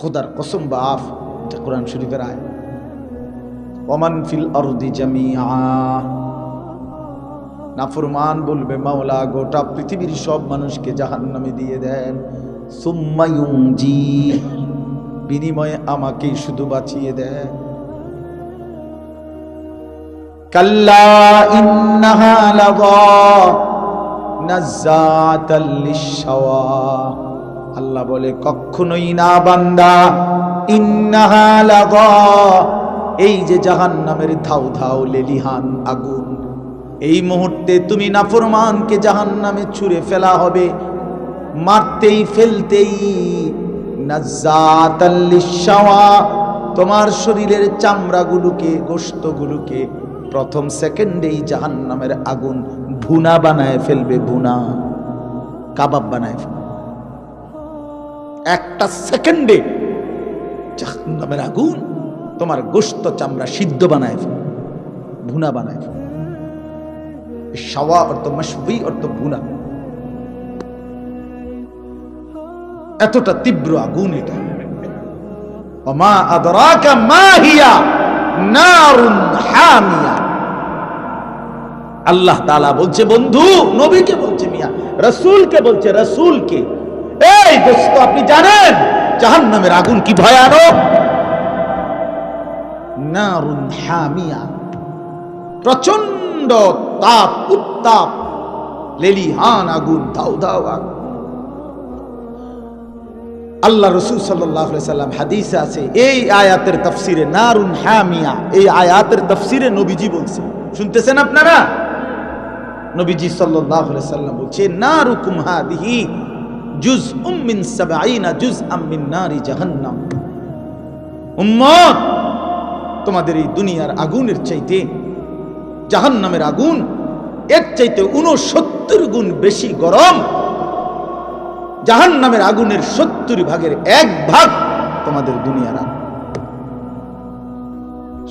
খোদার কসম বাফ এটা কোরআন শরীফের আয় ওমান ফিল অরদি জামিয়া নাফরমান বলবে, মাওলা গোটা পৃথিবীর সব মানুষকে জাহান্নামে দিয়ে দেন। সুম্মায়ুংজি বিনিময়ে আমাকেই শুধু বাঁচিয়ে দেন। কাল্লা ইন্নাহা লাযা নাজ্জাতাল লিশাওয়া আল্লাহ বলে, কখনোই না বান্দা এই যে জাহান্নামের ধাউ ধাউ লেলিহান আগুন, এই মুহূর্তে তুমি নাফরমানকে জাহান্নামে ছুঁড়ে ফেলা হবে। মারতেই ফেলতেই তোমার শরীরের চামড়াগুলোকে, গোশতগুলোকে প্রথম সেকেন্ডেই জাহান্নামের আগুন ভুনা বানায় ফেলবে, ভুনা কাবাব বানায় ফেলবে। একটা সেকেন্ডে জাহান্নামের আগুন তোমার গোশত চামড়া সিদ্ধ বানায় ফেলবে ভুনা বানায় ফেলবে সাওয়া অর্থ মশবি অর্থ ভুনা। এতটা তীব্র আগুন এটা। ওমা আদরাকা মা নারুন হামিয়া। আল্লাহ তাআলা বলছে, বন্ধু, নবীকে বলছে মিয়া, রাসূলকে বলছে, রাসূলকে। এই দোস্ত, আপনি জানেন জাহান্নামের আগুন কি ভয়ানক? নারুন হামিয়া। প্রচণ্ড তাপ, উত্তাপ, লেলিহান আগুন ধাউ ধাউ আগুন। আল্লাহ রসুল সাল্লাহ সাল্লাম হাদিসে আছে, এই আয়াতের তফসিরে নারুন হামিয়া, এই আয়াতের তফসিরে নবীজি বলছে। শুনতেছেন আপনারা? নবীজি সাল্লাহ সাল্লাম বলছে, নারুকুম হাদিহি। জুজ উম্মিন সাবাইনা জুজ আম্মিন নারি জাহান্নাম। উম্মত, তোমাদের এই দুনিয়ার আগুনের চাইতে, জাহান্নামের আগুন এর চাইতে উনসত্তর গুণ বেশি গরম। জাহান নামের আগুনের সত্তর ভাগের এক ভাগ তোমাদের দুনিয়ার আগুন।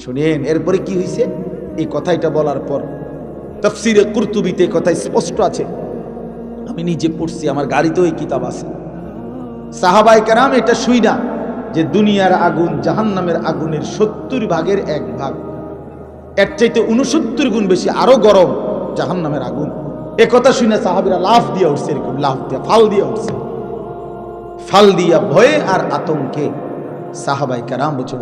শুনেন, এরপরে কি হয়েছে এই কথাইটা বলার পর, তফসিরে কুর্তুবিতে কথাই স্পষ্ট আছে। আমি নিজে পড়ছি, আমার গাড়িতেও এই কিতাব আছে। সাহাবাই কারাম এটা শুই না যে দুনিয়ার আগুন জাহান নামের আগুনের সত্তর ভাগের এক ভাগ। এর চাইতে উনসত্তর গুণ বেশি আরও গরম জাহান নামের আগুন। এ কথা শুনে সাহাবিরা লাফ দিয়ে উঠছে এরকম, লাফ দিয়ে, ফাল দিয়ে উঠছে। ফাল দিয়া ভয়ে আর আতঙ্কে সাহাবাই কারাম বলছে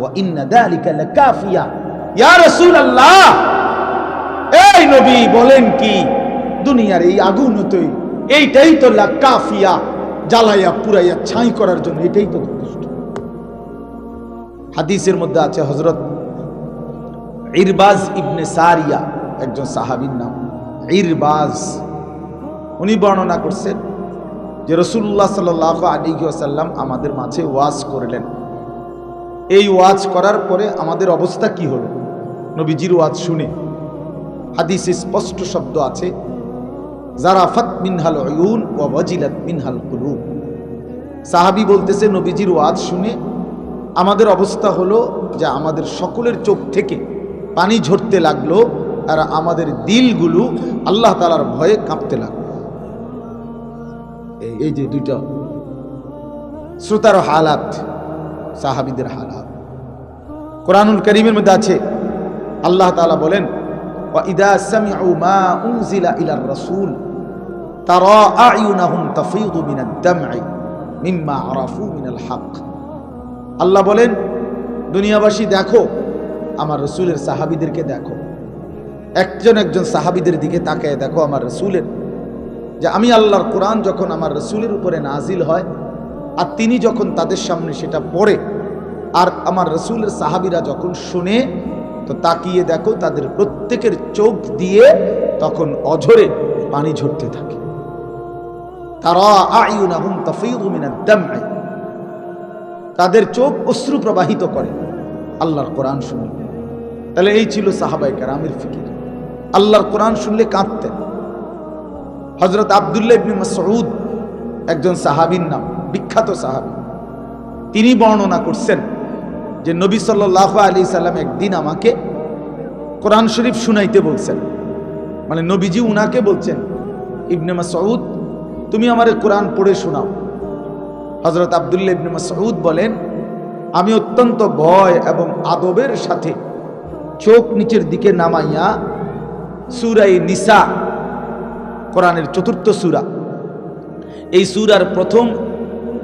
এই নবী বলেন কি, দুনিয়ার এই আগুন হতই এইটাই তো লাকাফিয়া জ্বালাইয়া পুরাইয়া ছাই করার জন্য, এটাই তো যথেষ্ট। হাদিসের মধ্যে আছে হজরত ইরবাজ ইবনে সারিয়া, একজন সাহাবীর নাম। ইরবাজ, উনি বর্ণনা করছেন যে রসুল্লাহ সাল আলী আসাল্লাম আমাদের মাঝে ওয়াজ করলেন। এই ওয়াজ করার পরে আমাদের অবস্থা কি হলো? নবীজির ওয়াজ শুনে। হাদিসে স্পষ্ট শব্দ আছে জারাফাত মিনহাল অয়ুন ও ওয়াজিলাত মিনহাল কুলুব। সাহাবি বলতেছে, নবীজির ওয়াজ শুনে আমাদের অবস্থা হলো যে আমাদের সকলের চোখ থেকে পানি ঝরতে লাগল, আর আমাদের দিলগুলো আল্লাহ তালার ভয়ে কাঁপতে লাগল। এই- যে দুইটা শ্রোতার হালাত, সাহাবিদের হালাত। কোরআনুল করিমের মধ্যে আছে, আল্লাহ তাআলা বলেন ইদা তারা আল্লাহ বলেন, দুনিয়াবাসী দেখো, আমার রসুলের সাহাবিদেরকে দেখো। একজন একজন সাহাবিদের দিকে তাকায় দেখো আমার রসুলের। যে আমি আল্লাহর কোরআন যখন আমার রসুলের উপরে নাজিল হয়, আর তিনি যখন তাদের সামনে সেটা পড়ে, আর আমার রসুলের সাহাবিরা যখন শুনে তো তাকিয়ে দেখো তাদের প্রত্যেকের চোখ দিয়ে তখন অঝরে পানি ঝরতে থাকে। তারা তাদের চোখ অশ্রু প্রবাহিত করে। আল্লাহর কোরআন শুনে তাহলে এই ছিল সাহাবাই কারামের ফিকির। আল্লাহর কোরআন শুনলে কাঁদতেন। হজরত আবদুল্লাহ ইবনে মাসউদ, একজন সাহাবীর নাম, বিখ্যাত সাহাবী। তিনি বর্ণনা করছেন যে নবী সাল্লাল্লাহু আলাইহি সাল্লাম একদিন আমাকে কোরআন শরীফ শুনাইতে বলছেন। মানে নবীজি উনাকে বলছেন, ইবনে মাসউদ, তুমি আমারে কোরআন পড়ে শোনাও। হজরত আবদুল্লাহ ইবনে মাসউদ বলেন, আমি অত্যন্ত ভয় এবং আদবের সাথে চোখ নিচের দিকে নামাইয়া সুরাই নিসা, কোরআনের চতুর্থ সুরা, এই সুরার প্রথম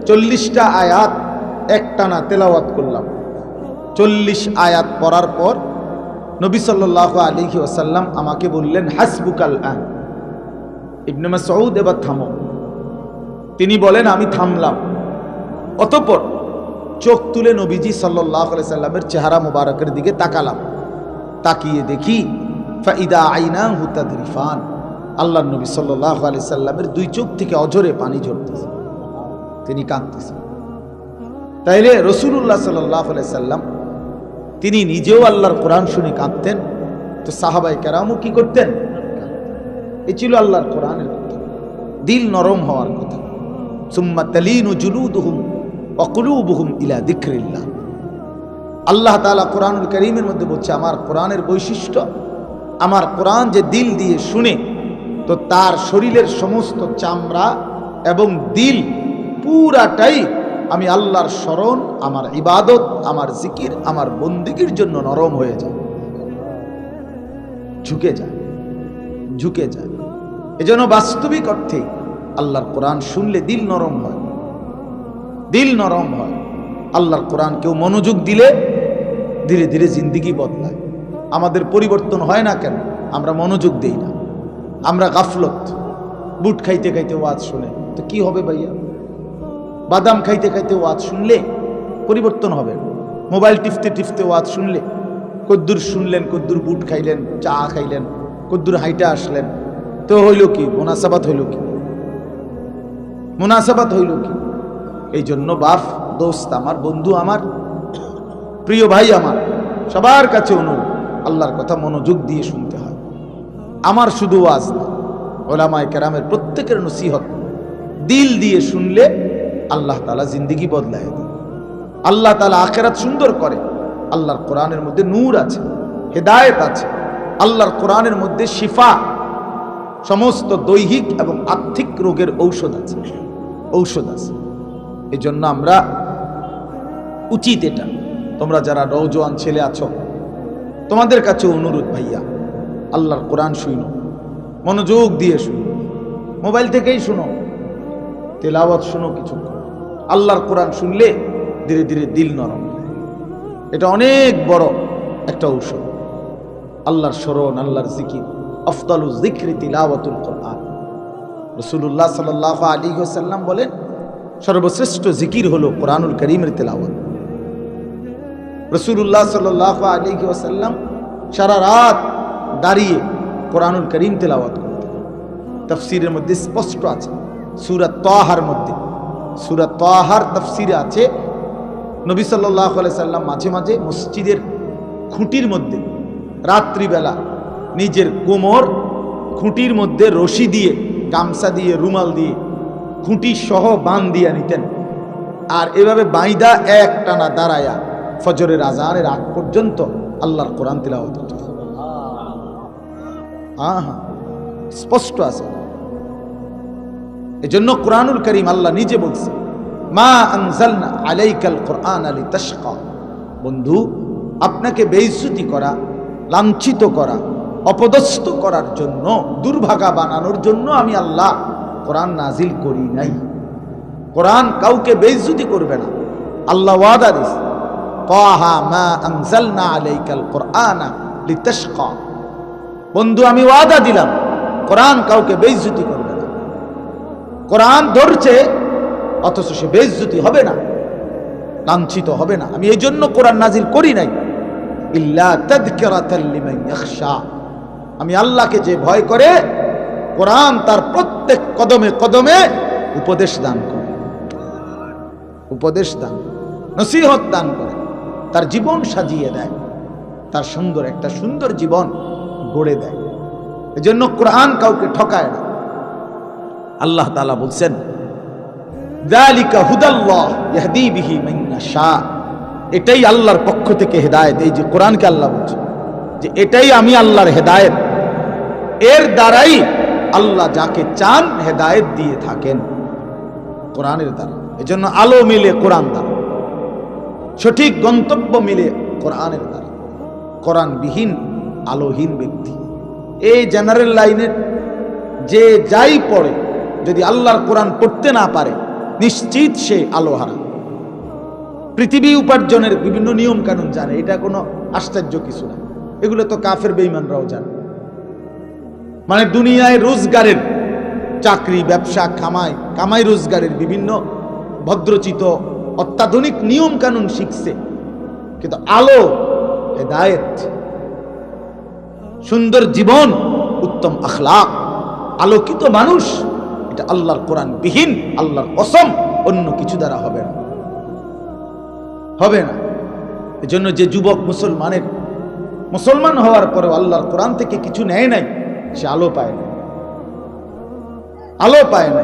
চল্লিশটা আয়াত একটানা তেলাওয়াত করলাম। চল্লিশ আয়াত পড়ার পর নবী সাল্লাহ আলিহি ওসাল্লাম আমাকে বললেন, হাসবুকাল আন। ইবনে মাসউদ এবার থামো। তিনি বলেন, আমি থামলাম। অতপর চোখ তুলে নবীজি সাল্লাহ সাল্লামের চেহারা মুবারকের দিকে তাকালাম। তাকিয়ে দেখি ফাইদা আইনা হুতাদিরিফান আল্লাহ নবী সাল্লাহ আলি সাল্লামের দুই চোখ থেকে অজরে পানি ঝরতেছে। তিনি কাঁদতেছেন। তাইলে রসুল্লাহ সাল্লাহ সাল্লাম তিনি নিজেও আল্লাহর কোরআন শুনে কাঁদতেন। তো সাহাবাই কেরামও কি করতেন? এ ছিল আল্লাহর কোরআনের কথা। দিল নরম হওয়ার কথা। সুম্মা তালিন জুলুদুহুম অকুলুবুহুম ইলা দিক্রিল্লাহ আল্লাহ তাআলা কোরআনুল করিমের মধ্যে বলছে, আমার কোরআনের বৈশিষ্ট্য, আমার কোরআন যে দিল দিয়ে শুনে, তো তার শরীরের সমস্ত চামড়া এবং দিল পুরাটাই আমি আল্লাহর স্মরণ, আমার ইবাদত, আমার জিকির, আমার বন্দিগির জন্য নরম হয়ে যায়। ঝুঁকে যায় ঝুঁকে যায়। এজন্য বাস্তবিক অর্থে আল্লাহর কোরআন শুনলে দিল নরম হয়। দিল নরম হয়। আল্লাহর কোরআন কেউ মনোযোগ দিলে, ধীরে ধীরে জিন্দিগি বদলায়। আমাদের পরিবর্তন হয় না কেন? আমরা মনোযোগ দেই না। আমরা গাফলত। বুট খাইতে খাইতে ওয়াজ শুনে। তো কি হবে ভাইয়া? বাদাম খাইতে খাইতে ওয়াজ শুনলে পরিবর্তন হবে। মোবাইল টিপতে টিপতে ওয়াজ শুনলে কদ্দুর শুনলেন, কদ্দুর বুট খাইলেন, চা খাইলেন, কদ্দুর হাইটা আসলেন। তো হইল কি? মোনাসাবাত হইল কি? মোনাসাবাত হইল কি? এই জন্য বাপ, দোস্ত আমার, বন্ধু আমার, প্রিয় ভাই আমার, সবার কাছে অনুরোধ, আল্লাহর কথা মনোযোগ দিয়ে শুনতে হয়। আমার শুধু ওয়াজ না, ওলামায় কেরামের প্রত্যেকের নসিহত, দিল দিয়ে শুনলে আল্লাহ তালা জিন্দিগি বদলায় দেয় আল্লাহ তালা আখেরাত সুন্দর করে। আল্লাহর কোরআনের মধ্যে নূর আছে, হেদায়েত আছে। আল্লাহর কোরআনের মধ্যে শিফা, সমস্ত দৈহিক এবং আর্থিক রোগের ঔষধ আছে ঔষধ আছে। এই জন্য আমরা উচিত এটা। তোমরা যারা নৌজওয়ান ছেলে আছো, তোমাদের কাছে অনুরোধ ভাইয়া, আল্লাহর কোরআন শুনো, মনোযোগ দিয়ে শুনো, মোবাইল থেকেই শুনো, তেলাওয়াত শুনো কিছু আল্লাহর কোরআন শুনলে ধীরে ধীরে দিল নরম। এটা অনেক বড় একটা ঔষধ। আল্লাহর স্মরণ, আল্লাহর জিকির। আফতালু জিক্রি তিলাওয়াতুল কোরআন। রসুল্লাহ সাল আলী সাল্লাম বলেন, সর্বশ্রেষ্ঠ জিকির হলো কোরআনুল করিমের তেলাওয়াত। রসুল্লাহ সাল আলী ওসাল্লাম সারা রাত দাঁড়িয়ে কোরআনুল করিম তেলাওয়াত করতেন। তফসিরের মধ্যে স্পষ্ট আছে। সুরাত তোহার মধ্যে। সুরাত তোহার তফসিরে আছে, নবী সাল্লাহ সাল্লাম মাঝে মাঝে মসজিদের খুঁটির মধ্যে রাত্রিবেলা নিজের কোমর খুঁটির মধ্যে রশি দিয়ে, গামছা দিয়ে, রুমাল দিয়ে খুঁটি সহ বান দিয়ে নিতেন। আর এভাবে বাইদা এক টানা দাঁড়ায়া ফজরের আজানের আগ পর্যন্ত আল্লাহর কোরআন করতেন হ্যাঁ হ্যাঁ স্পষ্ট আছে। এজন্য কোরআনুল করিম আল্লাহ নিজে বলছে, মা আনজালনা আলাইকাল কোরআন আলী তশকা বন্ধু, আপনাকে বেইজ্জতি করা, লাঞ্ছিত করা, অপদস্থ করার জন্য, দুর্ভাগা বানানোর জন্য আমি আল্লাহ কোরআন নাজিল করি নাই। কোরআন কাউকে বেইজ্জতি করবে না। আল্লাহ ওয়াদা দিস তাহা মা আনজালনা আলাইকাল কোরআনা লিতাশকা। বন্ধু, আমি ওয়াদা দিলাম, কোরআন কাউকে বেইজ্জতি করবে কোরআন ধরছে, অথচ সে বেইজ্জতি হবে না, লাঞ্ছিত হবে না। আমি এই জন্য কোরআন নাজিল করি নাই। ইল্লা আমি আল্লাহকে যে ভয় করে, কোরআন তার প্রত্যেক কদমে কদমে উপদেশ দান করে। উপদেশ দান নসিহত দান করে, তার জীবন সাজিয়ে দেয়, তার সুন্দর একটা সুন্দর জীবন গড়ে দেয়। এজন্য কোরআন কাউকে ঠকায় না। আল্লাহ তাআলা বলছেন এটাই আল্লাহর পক্ষ থেকে হেদায়েত। এই যে কোরআনকে আল্লাহ বলছে যে এটাই আমি আল্লাহর হেদায়েত। এর দ্বারাই আল্লাহ যাকে চান হেদায়েত দিয়ে থাকেন কোরআনের দ্বারা। এজন্য আলো মিলে কোরআন দ্বারা। সঠিক গন্তব্য মিলে কোরআনের দ্বারা। কোরআনবিহীন, আলোহীন ব্যক্তি। এই জেনারেল লাইনের যে যাই পড়ে যদি আল্লাহর কোরআন পড়তে না পারে, নিশ্চিত সে আলো হারা পৃথিবী উপার্জনের বিভিন্ন নিয়ম কানুন জানে, এটা কোনো আশ্চর্য কিছু না। এগুলো তো কাফের বেইমানরাও জানে। মানে দুনিয়ায় রোজগারের চাকরি, ব্যবসা খামাই কামাই রোজগারের বিভিন্ন ভদ্রচিত, অত্যাধুনিক নিয়ম কানুন শিখছে। কিন্তু আলো, হেদায়েত, সুন্দর জীবন, উত্তম আখলাক, আলোকিত মানুষ এটা আল্লাহর কোরআন বিহীন আল্লাহর অসম অন্য কিছু দ্বারা হবে না। হবে না। এজন্য যে যুবক মুসলমানের, মুসলমান হওয়ার পরেও আল্লাহর কোরআন থেকে কিছু নেয় নাই, সে আলো পায় না আলো পায় না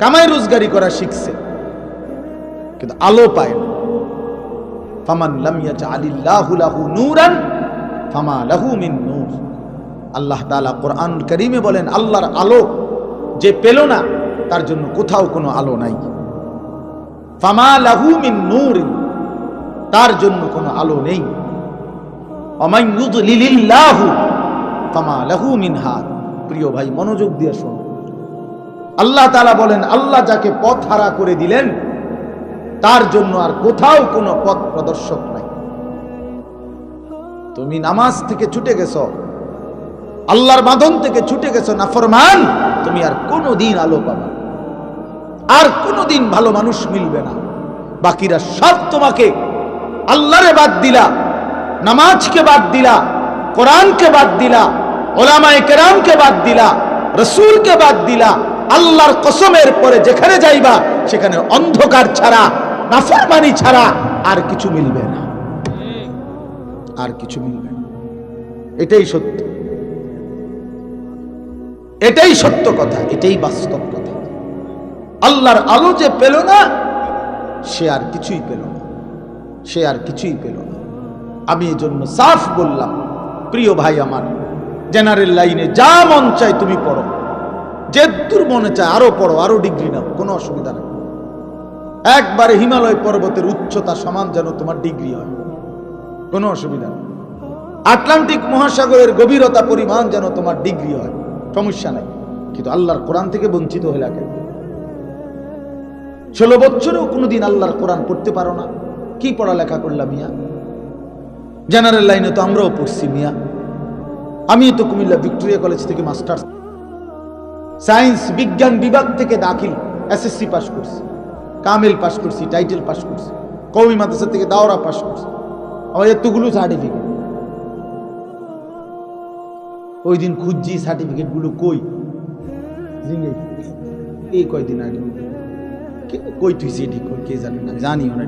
কামাই রোজগারি করা শিখছে, কিন্তু আলো পায় না। ফামান লাম ইয়াজআলিল্লাহু লাহু নূরান, ফামা লাহু মিন নূর। আল্লাহ তাআলা কোরআন কারীমে বলেন, আল্লাহর আলো যে পেল না, তার জন্য কোথাও কোনো আলো নাই। ফামা লাহু মিন নূর তার জন্য কোনো আলো নেই। অমাই ইউদলিলিল্লাহু ফামা লাহু মিন হাদ প্রিয় ভাই, মনোযোগ দিয়ে শুনুন আল্লাহ তাআলা বলেন, আল্লাহ যাকে পথ হারা করে দিলেন, তার জন্য আর কোথাও কোনো পথ প্রদর্শক নাই। তুমি নামাজ থেকে ছুটে গেছো আল্লাহর বাঁধন থেকে ছুটে গেছো না ফরমান, তুমি আর কোনো দিন আলো পাবে আর কোনো দিন ভালো মানুষ মিলবে না। বাকিরা সব তোমাকে আল্লাহরে বাদ দিলা, নামাজকে বাদ দিলা, কোরআনকে বাদ দিলা, ওলামায়ে কেরামকে বাদ দিলা, রসুলকে বাদ দিলা, আল্লাহর কসমের পরে যেখানে যাইবা, সেখানে অন্ধকার ছাড়া, নাফরমানি ছাড়া আর কিছু মিলবে না। আর কিছু মিলবে না। এটাই সত্য। এটাই সত্য কথা, এটাই বাস্তব কথা। আল্লাহর আলো যে পেল না, সে আর কিছুই পেল না। সে আর কিছুই পেল না। আমি এই জন্য সাফ বললাম, প্রিয় ভাই আমার জেনারেল লাইনে যা মন চায় তুমি পড়ো। যে দূর মনে চায় আরও পড়ো, আরও ডিগ্রি নাও, কোনো অসুবিধা নেই। একবারে হিমালয় পর্বতের উচ্চতা সমান যেন তোমার ডিগ্রি হয়। কোনো অসুবিধা নেই। আটলান্টিক মহাসাগরের গভীরতা পরিমাণ যেন তোমার ডিগ্রি হয়। সমস্যা নাই। কিন্তু আল্লাহর কোরআন থেকে বঞ্চিত হয়ে লাগে ষোলো বছরেও কোনোদিন আল্লাহর কোরআন পড়তে পারো না। কি পড়ালেখা করলাম মিয়া? জেনারেল লাইনে তো আমরাও পড়ছি মিয়া। আমি তো কুমিল্লা ভিক্টোরিয়া কলেজ থেকে মাস্টার্স। সায়েন্স বিজ্ঞান বিভাগ থেকে দাখিল এসএসসি পাস করছি। কামেল পাস করছি টাইটেল পাস করছি। কৌমি মাদ্রাসা থেকে দাওরা পাস করছি। আমার এতগুলো সার্টিফিকেট ওই দিন খুঁজছি সার্টিফিকেটগুলো কই এই কয়দিন আগে কই তুই সেটি কই, কে জানে না জানিও না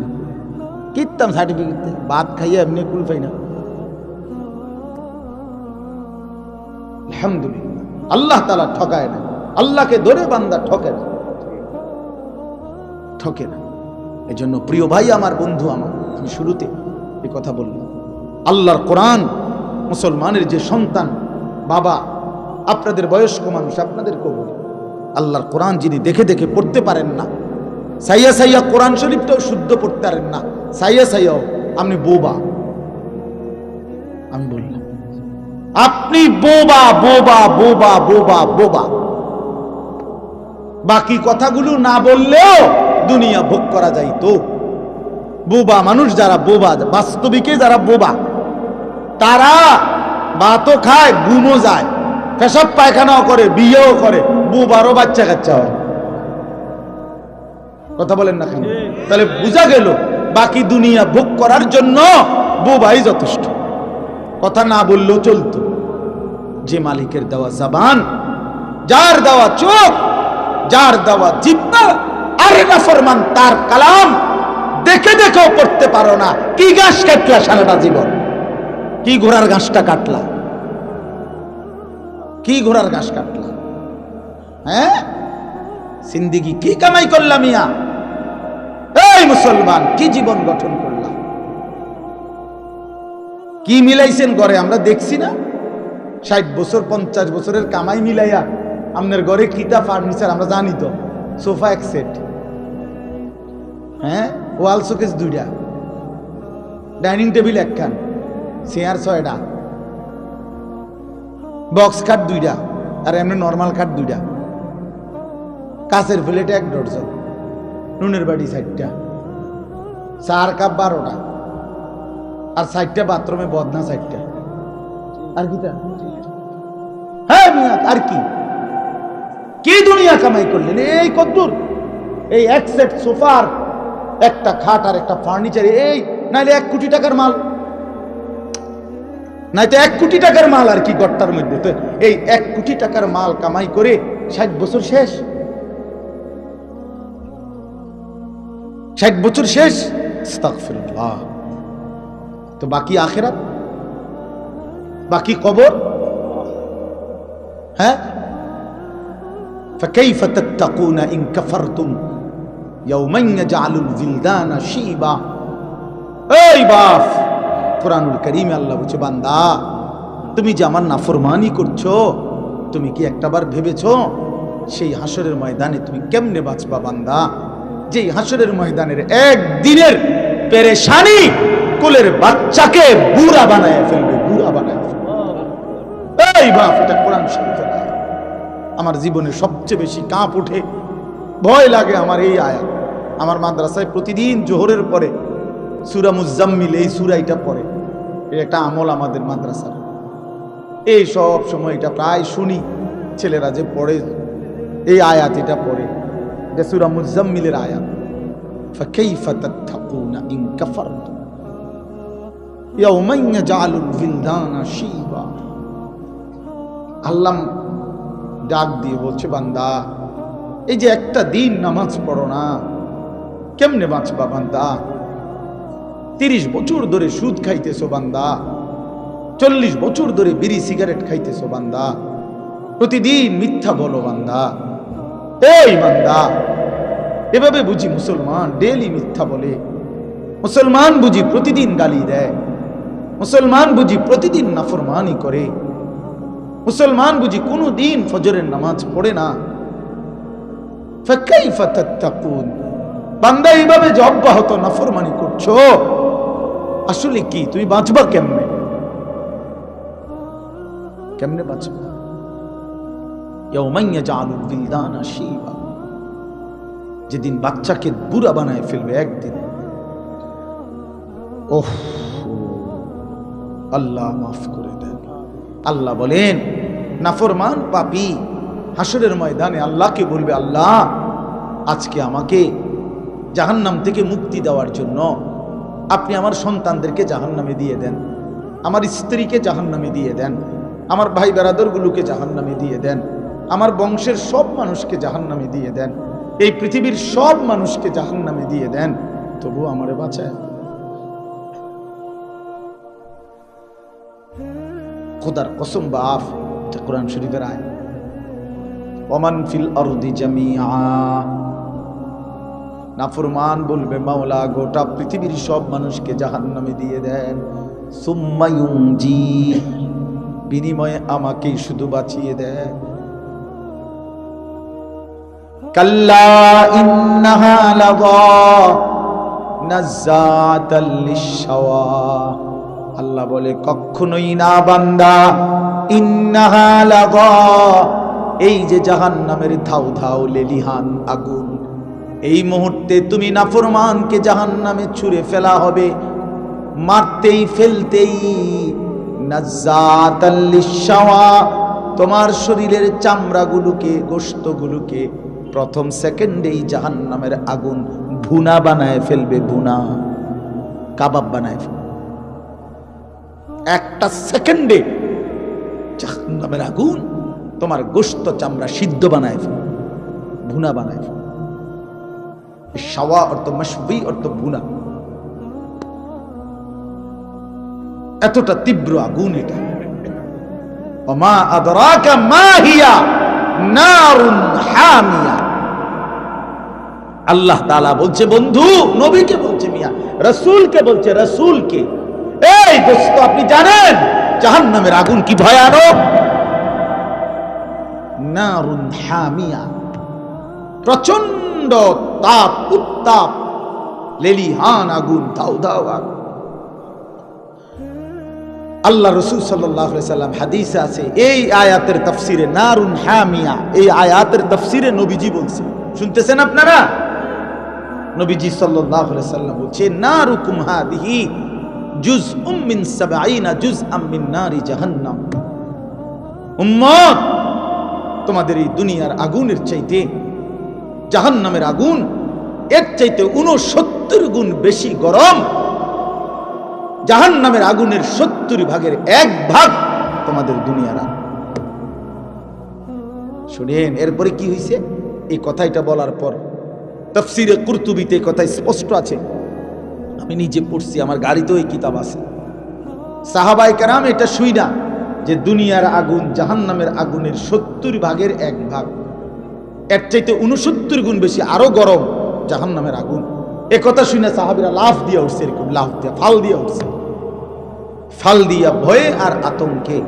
কিতাম সার্টিফিকেট ভাত খাইয়ে এমনি কুল পাই না। আলহামদুলিল্লাহ। আল্লাহ তালা ঠকায় না। আল্লাহকে ধরে বান্দা ঠকে না। ঠকে না। এই জন্য প্রিয় ভাই, আমার বন্ধু, আমার আমি শুরুতে এই কথা বললাম। আল্লাহর কোরআন মুসলমানের যে সন্তান বাবা, আপনাদের বয়স্ক মানুষ আপনাদেরকেও বলি আল্লাহর কোরআন যিনি দেখে দেখে পড়তে পারেন না, সাইয়া সাইয়া কোরআন শরীফটাও শুদ্ধ পড়তে পারেন না, সাইয়া সাইয়াও। আপনি বোবা। আমি বললাম, আপনি বোবা বোবা বোবা বোবা বোবা। বাকি কথাগুলো না বললেও দুনিয়া ভোগ করা যাইতো বোবা মানুষ যারা বোবা, বাস্তবিকে যারা বোবা, তারা ভাতও খায়, ঘুমও যায়। পেশাব পায়খানাও করে, বিয়েও করে বোবারও বাচ্চা কাচ্চা হয়। কথা বলেন না কেন? তাহলে বোঝা গেল, বাকি দুনিয়া ভোগ করার জন্য বোবাই যথেষ্ট। কথা না বললেও চলতো। যে মালিকের দেওয়া জবান, যার দেওয়া চোখ, যার দেওয়া জিব্বা, আরে না ফরমান তার কালাম, দেখে দেখেও পড়তে পারো না। কি ঘাস কাটলা সারাটা জীবন? কি ঘোড়ার ঘাসটা কাটলা? কি ঘোড়ার ঘাস কাটলা? হ্যাঁ? সিন্দিগি কি কামাই করলাম মিয়া? এই মুসলমান, কি জীবন গঠন করলাম কি মিলাইছেন ঘরে? আমরা দেখছি না। ষাট বছর, পঞ্চাশ বছরের কামাই মিলাইয়া আপনার ঘরে কিতা ফার্নিচার, আমরা জানি তো। সোফা এক সেট। হ্যাঁ? ওয়াল শোকেস দুইটা। ডাইনিং টেবিল একখান। চেয়ার ছয়টা বক্স খাট দুইটা আর এমনি নর্মাল খাট দুইটা। কাছের প্লেটে এক ডর্জন নুনের বাড়ি সাইডটা চার কাপ বারোটা, আর সাইডটা বাথরুমে বদনা সাইডটা আর কি হ্যাঁ আর কি? কি দুনিয়া কামাই করলেন? এই কদ্দুর, এই এক সেট সোফার একটা খাট, আর একটা ফার্নিচার এই, নাইলে এক কোটি টাকার মাল। নাই তো এক কোটি টাকার মাল আর কি গট্টার মধ্যে তো এই এক কোটি টাকার মাল কামাই করে ষাট বছর শেষ ষাট বছর শেষ আস্তাগফিরুল্লাহ। তো বাকি আখেরাত বাকি কবর হ্যাঁ فكيف تتقون إن كفرتم يوما يجعل الولدان شيبا এই বাপ কোরআনুল করিমে আল্লাহ বলছে, বান্দা, তুমি যে আমার নাফরমানি করছ, তুমি কি একটাবার ভেবেছো সেই হাসরের ময়দানে তুমি কেমনে বাঁচবা বান্দা? যেই হাসরের ময়দানের একদিনের পেরেশানি কোলের বাচ্চাকে বুড়া বানায় ফেলবে, বুড়া বানায় ফেলবে। এই বাপ, এটা কোরআন আয়াত। আমার জীবনে সবচেয়ে বেশি কাঁপ ওঠে, ভয় লাগে আমার এই আয়াত। আমার মাদ্রাসায় প্রতিদিন জোহরের পরে সুরা মুজাম্মিল এই সুরাইটা পড়ে। এটা একটা আমল আমাদের মাদ্রাসার এই সব সময় এটা প্রায় শুনি ছেলেরা যে পড়ে এই আয়াত এটা পড়ে এটা সুরা মুজাম্মিলের আয়াত فكيف تتقون إن كفرتم يوما يجعل الولدان شيبا আল্লাহ ডাক দিয়ে বলছে বান্দা এই যে একটা দিন নামাজ পড়ো না কেমনে বাঁচবা বান্দা তিরিশ বছর ধরে সুদ খাইতেছো বান্দা। চল্লিশ বছর ধরে বিড়ি, সিগারেট খাইতেছো বান্দা। প্রতিদিন মিথ্যা বলো বান্দা। ওই বান্দা, এভাবে বুঝি মুসলমান ডেলি মিথ্যা বলে। মুসলমান বুঝি প্রতিদিন গালি দেয়। মুসলমান বুঝি প্রতিদিন নাফরমানি করে। মুসলমান বুঝি কোনো দিন ফজরের নামাজ পড়ে না। বান্দা এইভাবে যে অব্যাহত নাফরমানি করছ আসলে কি? তুমি বাঁচবা কেমনে? কেমনে বাঁচবা? যেদিন বাচ্চাকে বুড়া বানায় ফেলবে একদিন। ওহ, আল্লাহ মাফ করে দেন। আল্লাহ বলেন, নাফরমান পাপি, হাসরের ময়দানে আল্লাহকে বলবে, আল্লাহ, আজকে আমাকে জাহান্নাম থেকে মুক্তি দেওয়ার জন্য আপনি আমার সন্তানদেরকে জাহান্নামে দিয়ে দেন। আমার স্ত্রীকে জাহান্নামে দিয়ে দেন। আমার ভাই বেরাদরগুলোকে জাহান্নামে দিয়ে দেন। আমার বংশের সব মানুষকে জাহান্নামে দিয়ে দেন। এই পৃথিবীর সব মানুষকে জাহান্নামে দিয়ে দেন। তবু আমারে বাঁচায়। খোদার কসম বাফ এটা কোরআন শরীফের আয় ওমান ফিল আরদি জামিআ। নাফরমান বলবে, মাওলা, গোটা পৃথিবীর সব মানুষকে জাহান্নামে দিয়ে দেন। সুম্মা ইউনজি, বিনিময়ে আমাকে শুধু বাঁচিয়ে দেন। কাল্লা ইন্নাহা লাযা নাজ্জাতাল লিশ-শাওয়া। আল্লাহ বলে, কখনোই না বান্দা, ইন্নাহা লাযা এই যে জাহান্নামের ধাউ ধাউ লেলিহান আগুন এই মুহূর্তে তুমি নাফরমানকে জাহান্নামে ছুঁড়ে ফেলা হবে। মারতেই ফেলতেই তোমার শরীরের চামড়াগুলোকে, গোশতগুলোকে প্রথম সেকেন্ডেই জাহান্নামের আগুন ভুনা বানায় ফেলবে, ভুনা কাবাব বানায় ফেলবে। একটা সেকেন্ডে জাহান্নামের আগুন তোমার গোস্ত চামড়া সিদ্ধ বানায় ফেলবে, ভুনা বানায় ফেলবে। শাওয়া অর্থ মশবি অর্থ বুনা এতটা তীব্র আগুন এটা। ওমা আদরাকা মা হিয়া নারুন হামিয়া। আল্লাহ তাআলা বলছে, বন্ধু, নবীকে বলছে মিয়া, রাসূলকে বলছে, রাসূলকে। এই দোস্ত, আপনি জানেন জাহান্নামের আগুন কি ভয়ানক? নারুন হামিয়া। প্রচণ্ড তাপ, উত্তাপ, লেলিহান আগুন দাউ দাউ আগুন। আল্লাহ রসুল সাল্লাম হাদিসে আছে, এই আয়াতের তফসিরে নারুন হামিয়া, এই আয়াতের তফসিরে নবীজি বলছে শুনতেছেন আপনারা? নবীজি সাল্লাহ সাল্লাম বলছে নারুকুম হাদিহি জুজ উম্মিন সাবাইনা জুজ আম্মিন নারি জাহান্নাম। উম্মত, তোমাদের এই দুনিয়ার আগুনের চাইতে জাহান্নামের আগুন, এর চাইতে উনসত্তর গুণ বেশি গরম। জাহান নামের আগুনের সত্তর ভাগের এক ভাগ তোমাদের দুনিয়ার আগুন। শুনেন, এরপরে কি হয়েছে এই কথাটা বলার পর তফসিরে কুর্তুবিতে কথা স্পষ্ট আছে। আমি নিজে পড়ছি, আমার গাড়িতেও এই কিতাব আছে। সাহাবাই কারাম এটা শুই না যে দুনিয়ার আগুন জাহান নামের আগুনের সত্তর ভাগের এক ভাগ। এর চাইতে উনসত্তর গুণ বেশি আরও গরম জাহান নামের আগুন। এ কথা শুনে সাহাবিরা লাফ দিয়ে উঠছে, এরকম লাফ দিয়ে, ফাল দিয়ে উঠছে। ফাল দিয়া ভয়ে আর আতঙ্কে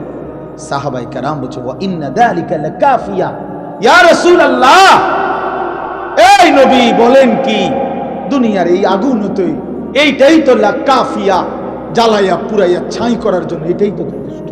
সাহাবাই কারাম বলছে ও ইন্না দালিকা লাকাফিয়া। ইয়া এই নবী বলেন কি? দুনিয়ার এই আগুন হতই এইটাই তো লাকাফিয়া, জ্বালাইয়া পুরাইয়া ছাই করার জন্য এটাই তো যথেষ্ট।